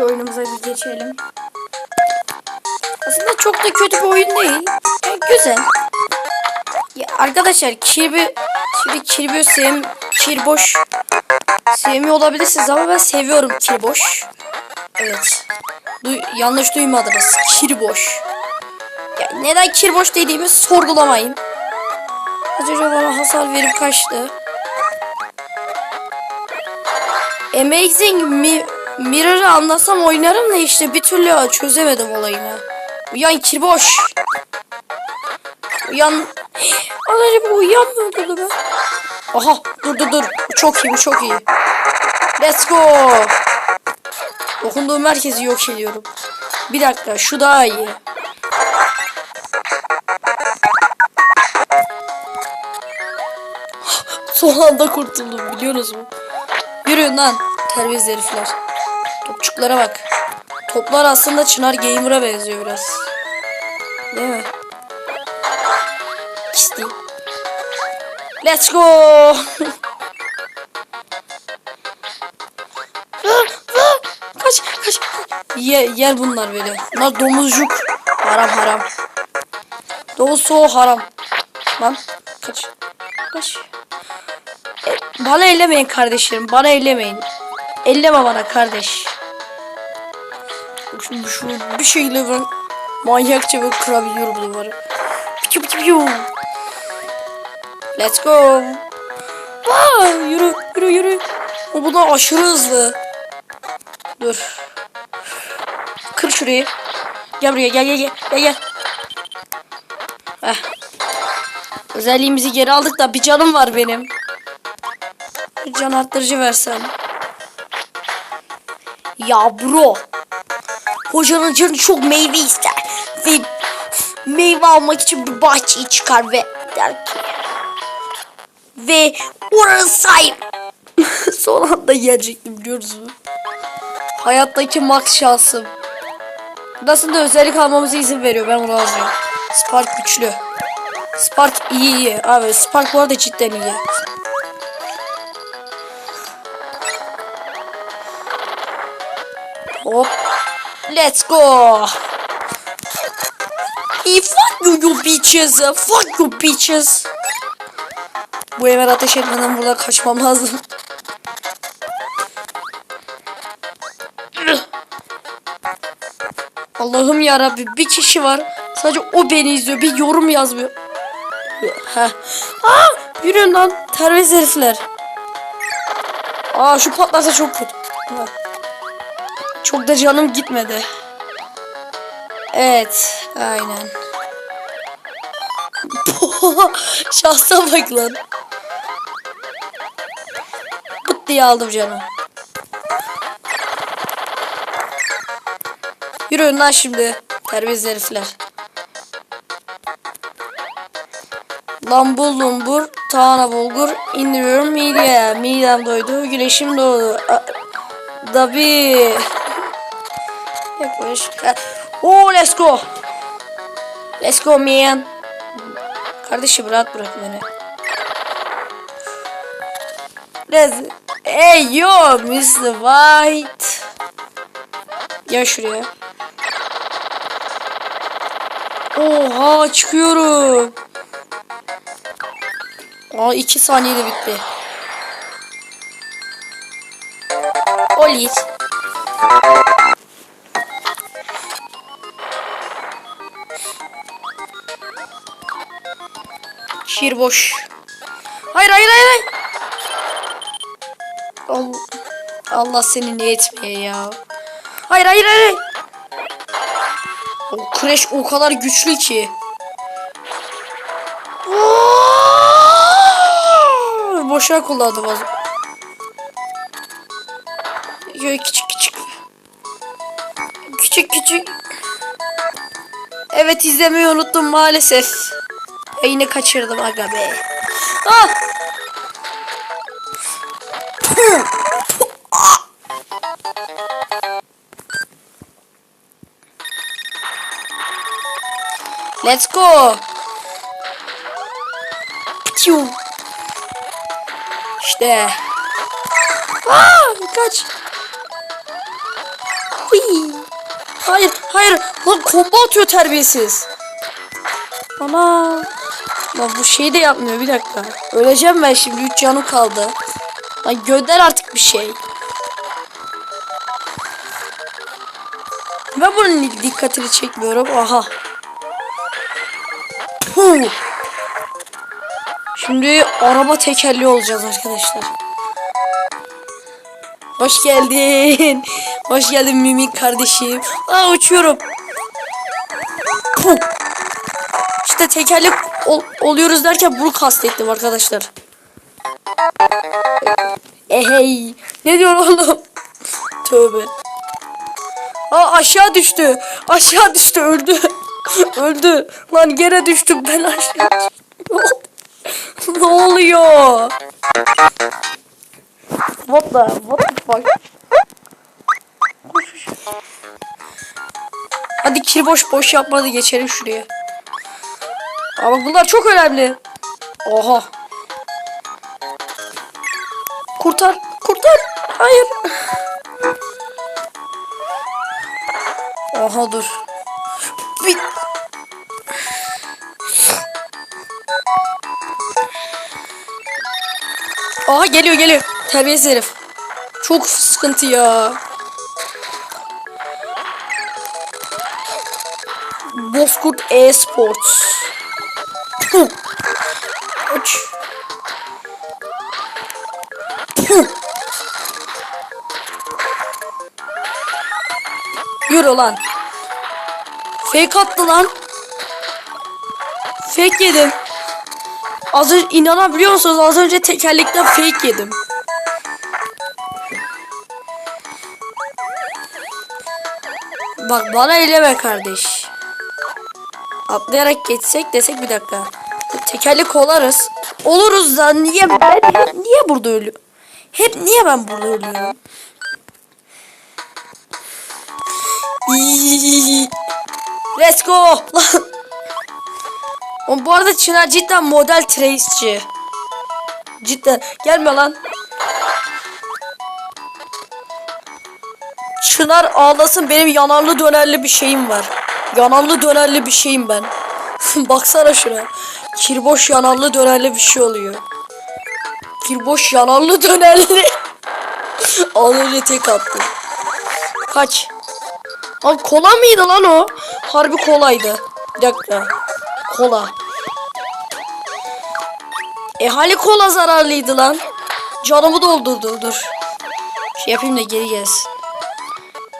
Şu oyunumuza bir geçelim. Aslında çok da kötü bir oyun değil. Yani güzel. Ya arkadaşlar Kirby şimdi Kirby sev Kirboş sevmiyor olabilirsiniz ama ben seviyorum Kirboş. Evet. Du yanlış duymadınız. Kirboş. Ya neden Kirboş dediğimi sorgulamayın. Acaba bana hasar verip kaçtı. Amazing Mi Mirror'ı anlasam oynarım da işte bir türlü çözemedim olayını. Uyan Kirboş. Uyan. Önce bu uyanmıyordu be. Aha dur dur dur. Bu çok iyi bu çok iyi. Let's go. Dokunduğum herkesi yok ediyorum. Bir dakika şu daha iyi. Son anda kurtuldum biliyorsunuz mu? Yürüyün lan terbiyesiz herifler. Topçuklara bak. Toplar aslında Çınar Gamer'a benziyor biraz. Değil mi? Kisti. Let's go. kaç kaç. Ye, yer bunlar böyle. Bunlar domuzcuk. Haram haram. Domuz haram. Lan kaç. Kaç. E, bana ellemeyin kardeşlerim. Bana ellemeyin. Elleme bana kardeş. Şimdi şu bir şeyle ben manyakça böyle kırabiliyorum duvarı. Piu piu piu. Let's go. Aa, yürü yürü yürü. O bu da aşırı hızlı. Dur. Kır şurayı. Gel buraya gel gel gel gel gel. Heh. Özelliğimizi geri aldık da bir canım var benim. Bir can arttırıcı versen. Ya bro. Hocanın canı çok meyve ister. Ve meyve almak için bir bahçeye çıkar ve der ki. Ve oranın sahip. Son anda gelecektim mu? Hayattaki max şansım. Aslında özellik almamıza izin veriyor. Ben bunu alacağım. Spark güçlü. Spark iyi iyi. Abi Spark bu arada cidden iyi. Hop. Let's go. E fuck you you bitches. Fuck you bitches. Bu eve ateş etmeden buradan kaçmam lazım. Allah'ım ya Rabbi bir kişi var. Sadece o beni izliyor. Bir yorum yazmıyor. Heh. Aa, yürüyün lan terbiyesiz herifler. Aa şu patlarsa çok kötü. Ha. Çok da canım gitmedi. Evet, aynen. Şahsa bak lan. Pıt diye aldım canım. Yürüyün lan şimdi. Terbiyesiz herifler. Lambul lumbur, tağına bulgur, indiriyorum mideye. Midem doydu, güneşim doğdu. A- Yaklaş. Oo let's go. Let's go man. Kardeşim rahat bırak beni. Let's... Hey yo Mr. White. Gel şuraya. Oha çıkıyorum. Aa iki saniyede bitti. Olit. Şiir boş. Hayır hayır hayır. Allah, Allah seni ne etmeye ya. Hayır hayır hayır. O Crash o kadar güçlü ki. Boşa kullandım az. Yo, küçük küçük. Küçük küçük. Evet izlemeyi unuttum maalesef. Ya yine kaçırdım aga be. Ah! Ah! Let's go. İşte. Aa, kaç. Hıy. Hayır hayır lan kombo atıyor terbiyesiz. Ana. Lan bu şeyi de yapmıyor bir dakika. Öleceğim ben şimdi 3 canım kaldı. Lan gönder artık bir şey. Ben bunun dikkatini çekmiyorum. Aha. Puh. Şimdi araba tekerli olacağız arkadaşlar. Hoş geldin. Hoş geldin Mimik kardeşim. Aa uçuyorum. Puh. İşte tekerlek ol- oluyoruz derken bunu kastettim arkadaşlar. Ehey. Ne diyor oğlum? Tövbe. Aa aşağı düştü. Aşağı düştü öldü. öldü. Lan gene düştüm ben aşağı. ne oluyor? What the what the fuck? Hadi kir boş boş yapmadı geçelim şuraya. Ama bunlar çok önemli. Oha. Kurtar, kurtar. Hayır. Oha dur. Bir... Aha geliyor geliyor. Terbiyesiz herif. Çok sıkıntı ya. Bozkurt e-sports. Yürü lan. Fake attı lan. Fake yedim. Az önce inanabiliyor musunuz? Az önce tekerlekten fake yedim. Bak bana eleme kardeş. Atlayarak geçsek desek bir dakika. Tekerlek olarız. Oluruz da niye ben niye burada ölüyorum? Hep niye ben burada ölüyorum? Let's go. Lan. Bu arada Çınar cidden model trace'ci. Cidden. Gelme lan. Çınar ağlasın benim yanarlı dönerli bir şeyim var. Yanarlı dönerli bir şeyim ben. Baksana şuna. Kirboş yanarlı dönerli bir şey oluyor. Kirboş yanarlı dönerli. Önce tek attım. Kaç. Abi kola mıydı lan o? Harbi kolaydı. Bir dakika. Kola. E hali kola zararlıydı lan. Canımı doldurdu dur. Şey yapayım da geri gelsin.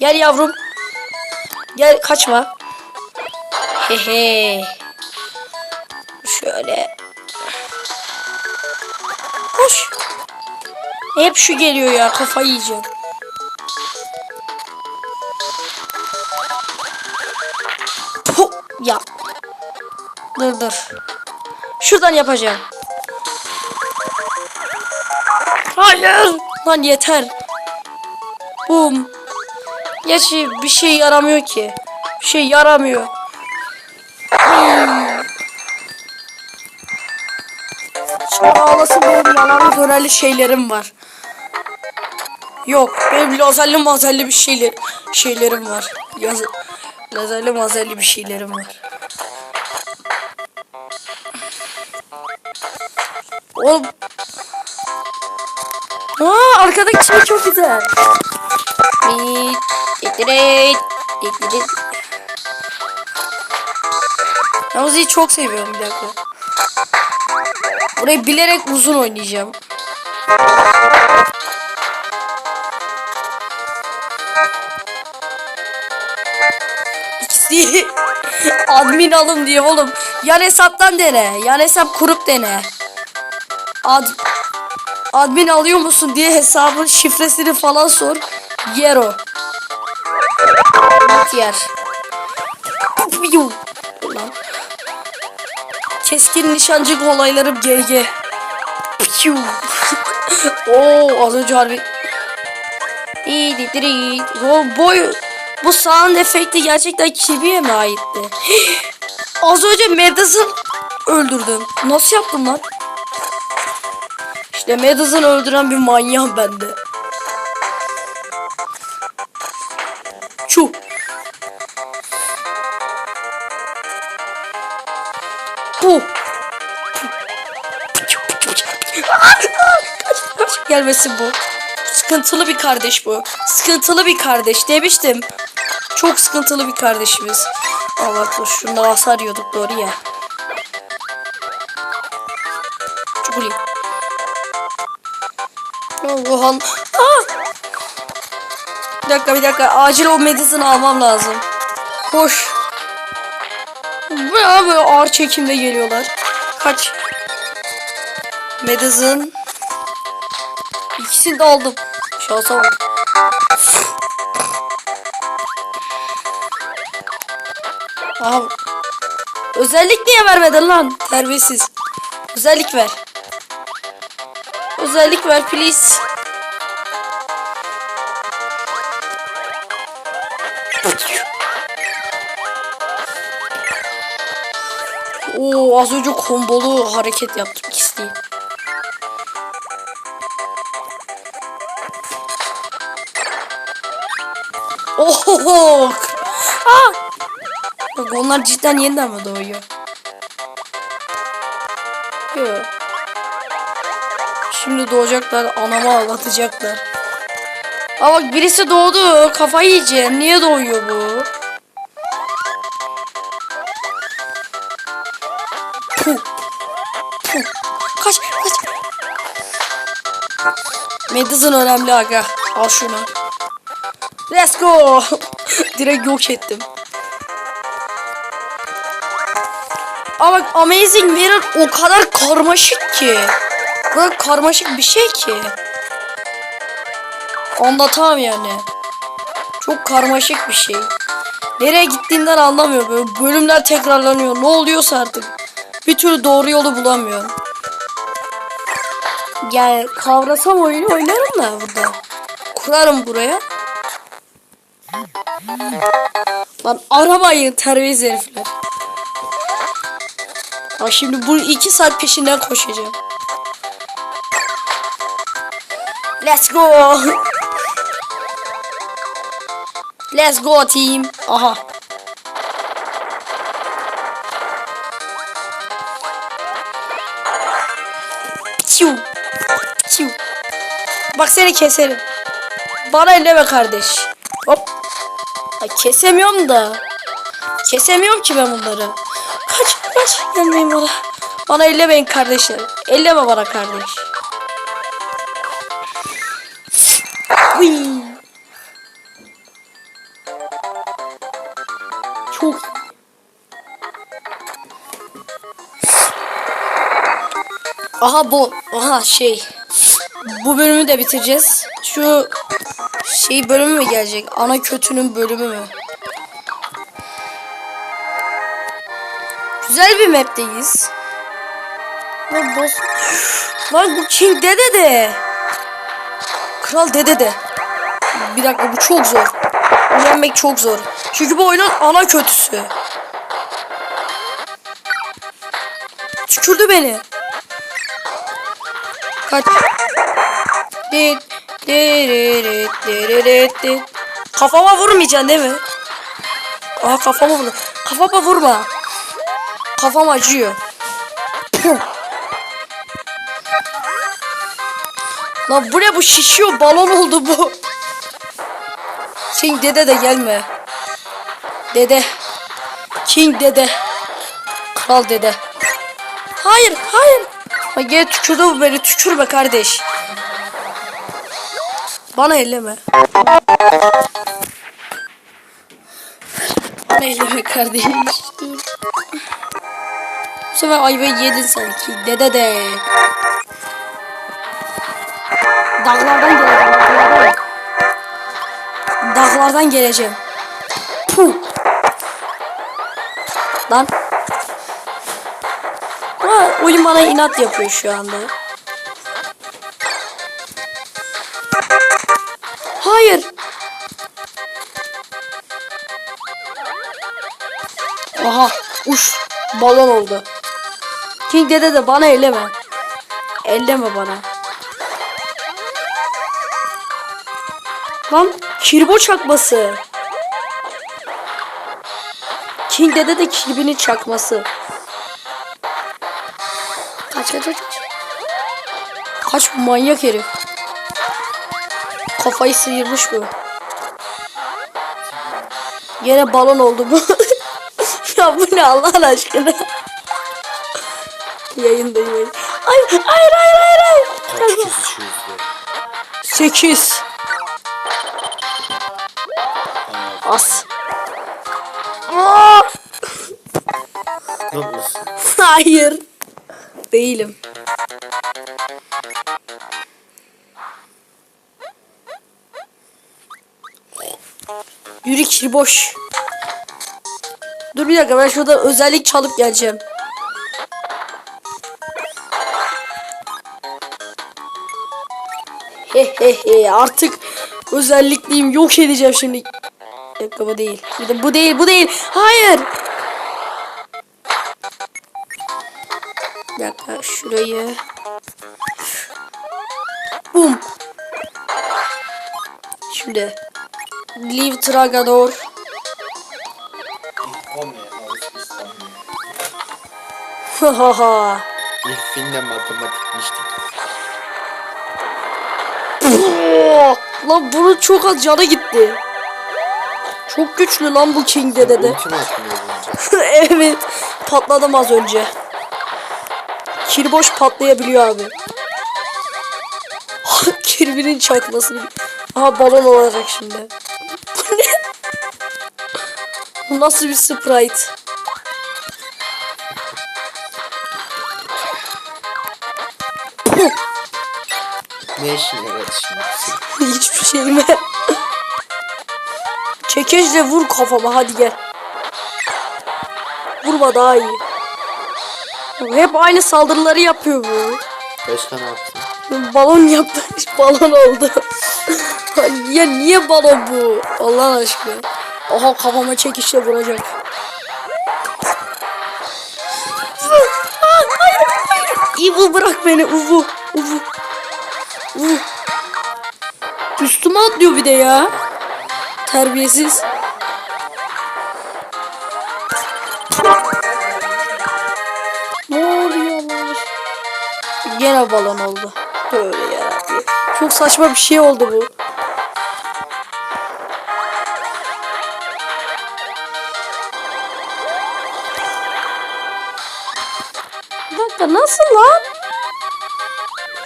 Gel yavrum. Gel kaçma. Hehe. Şöyle. Koş. Hep şu geliyor ya kafayı yiyeceğim. Dur dur. Şuradan yapacağım. Hayır. Lan yeter. Bum. Gerçi bir şey yaramıyor ki. Bir şey yaramıyor. Şimdi ağlasın benim yalanlı dönerli şeylerim var. Yok benim lazerli mazerli bir şeyler şeylerim var. Yaz lazerli mazerli bir şeylerim var. Oğlum. Aa arkadaki şey çok güzel. Uzi'yi çok seviyorum bir dakika. Burayı bilerek uzun oynayacağım. İkisi admin alım diye oğlum. Yan hesaptan dene. Yan hesap kurup dene. Ad admin alıyor musun diye hesabın şifresini falan sor. Yer o. Net yer. Ulan. Keskin nişancı olaylarım GG. Oo az önce harbi. O boy. Bu sound efekti gerçekten Kibi'ye mi aitti? az önce Medus'ı öldürdüm. Nasıl yaptım lan? İşte Madison öldüren bir manyak bende. Çu. Bu. Kaç gelmesi bu. Sıkıntılı bir kardeş bu. Sıkıntılı bir kardeş demiştim. Çok sıkıntılı bir kardeşimiz. Allah dur şunda hasar yiyorduk doğru ya. Allah'ım. Aa! Bir dakika bir dakika. Acil o medizini almam lazım. Hoş. Bu ya böyle ağır çekimde geliyorlar. Kaç. Medizin. İkisini de aldım. Şansa bak. Aha. Özellik niye vermedin lan? Terbiyesiz. Özellik ver. Özellik ver please. Oo az önce kombolu hareket yaptım değil. Oho! Aa! Bak onlar cidden yeniden mi doğuyor? Yok. Şimdi doğacaklar, anama ağlatacaklar. Aa bak birisi doğdu. Kafayı yiyeceğim. Niye doğuyor bu? Medizin önemli aga. Al şunu. Let's go. Direkt yok ettim. Ama bak Amazing Mirror o kadar karmaşık ki. Kadar karmaşık bir şey ki. Anlatamam yani. Çok karmaşık bir şey. Nereye gittiğinden anlamıyorum. Böyle bölümler tekrarlanıyor. Ne oluyorsa artık. Bir türlü doğru yolu bulamıyorum. Yani kavrasam oyunu oynarım da burada. Kurarım buraya. Lan aramayın terbiyesiz herifler. Ha şimdi bu iki saat peşinden koşacağım. Let's go. Let's go team. Aha. Çiu. Bak seni keserim. Bana elleme kardeş. Hop. Ay kesemiyorum da. Kesemiyorum ki ben bunları. Kaç kaç. Gelmeyin bana. Bana ellemeyin kardeşler. Elleme bana kardeş. Çok Aha bu. Aha şey. Bu bölümü de bitireceğiz. Şu şey bölümü mü gelecek? Ana kötünün bölümü mü? Güzel bir map'teyiz. Lan boss. Lan bu King Dede de. Kral Dede de. Bir dakika bu çok zor. Bunu çok zor. Çünkü bu oyunun ana kötüsü. Tükürdü beni. Kaç. Dit, diririt, dit. Kafama vurmayacaksın değil mi? Aa kafama vurdu. Kafama vurma. Kafam acıyor. Lan bu ne bu şişiyor balon oldu bu. King dede de gelme. Dede. King dede. Kral dede. Hayır hayır. Ha gel tükürdü bu beni tükürme kardeş. Bana elleme. Bana elleme kardeş. Bu sefer ayvayı yedin sanki. Dede de. Dağlardan geleceğim. Dağlardan, Dağlardan geleceğim. Puh. Lan. Oyun bana inat yapıyor şu anda. Hayır. Aha uç balon oldu. King dede de bana elleme. Elleme bana. Lan kirbo çakması. King dede de kirbinin çakması. Kaç bu manyak herif. Kafayı sıyırmış bu. Yine balon oldu bu. ya bu ne Allah aşkına. Yayındayım. yayın. Hayır hayır hayır hayır. Kaç kez? 8. As. Aa! Hayır. Değilim. Yürü ki boş. Dur bir dakika ben şurada özellik çalıp geleceğim. He he he artık özellikliyim yok edeceğim şimdi. Bir dakika bu değil. Bu değil bu değil. Hayır. Bir dakika şurayı. Bum. Şimdi. Leave Tragador. Hahaha. İlk filmde matematikmiştik. Oo, lan bunun çok az canı gitti. Çok güçlü lan bu King dede de. Evet. Patladım az önce. Kirboş patlayabiliyor abi. Kirby'nin çakması. Aha balon olacak şimdi. Bu nasıl bir sprite? Ne işine şimdi? Hiçbir şeyime. Çekeçle vur kafama hadi gel. Vurma daha iyi. Hep aynı saldırıları yapıyor bu. Başka ne yaptın? Balon yapmış, balon oldu. Ya niye balon bu? Allah aşkına. Aha kafama çekişle vuracak. Evil bırak beni Uvu. Uvu. Uvu. Üstüme atlıyor bir de ya. Terbiyesiz. Ne oluyor Allah aşkına? Gene balon oldu. Böyle yarabbim. Çok saçma bir şey oldu bu.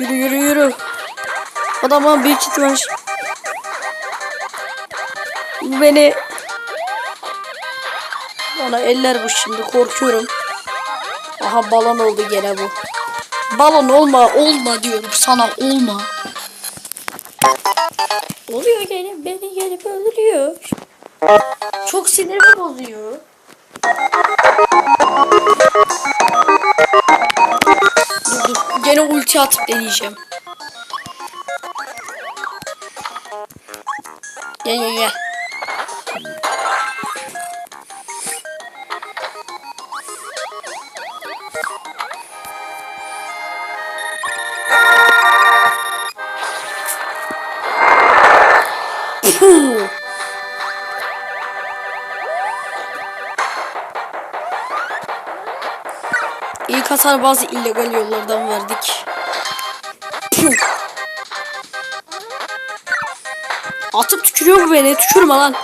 Yürü yürü yürü. Adam bana kit var. Bu beni bana eller bu şimdi korkuyorum. Aha balon oldu gene bu. Balon olma olma diyorum sana olma. Gene ulti atıp deneyeceğim. Gel gel gel. Hasar bazı illegal yollardan verdik. Atıp tükürüyor bu beni. Tükürme lan.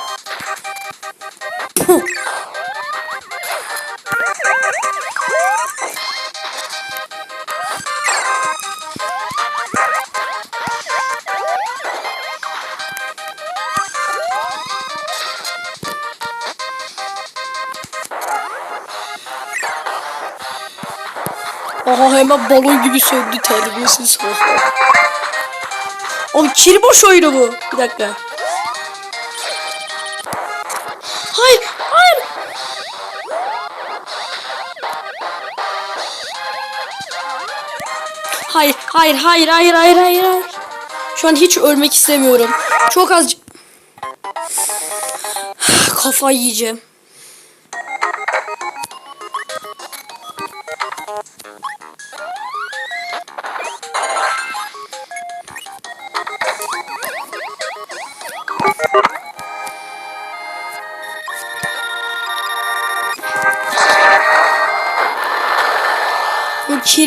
Aha hemen balon gibi söndü terbiyesiz. Oğlum kirboş oyunu bu. Bir dakika. Hayır, hayır. Hayır, hayır, hayır, hayır, hayır, hayır, hayır. Şu an hiç ölmek istemiyorum. Çok az... Kafayı yiyeceğim.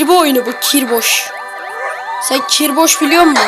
Kirbo oyunu bu kirboş. Sen kirboş biliyor musun?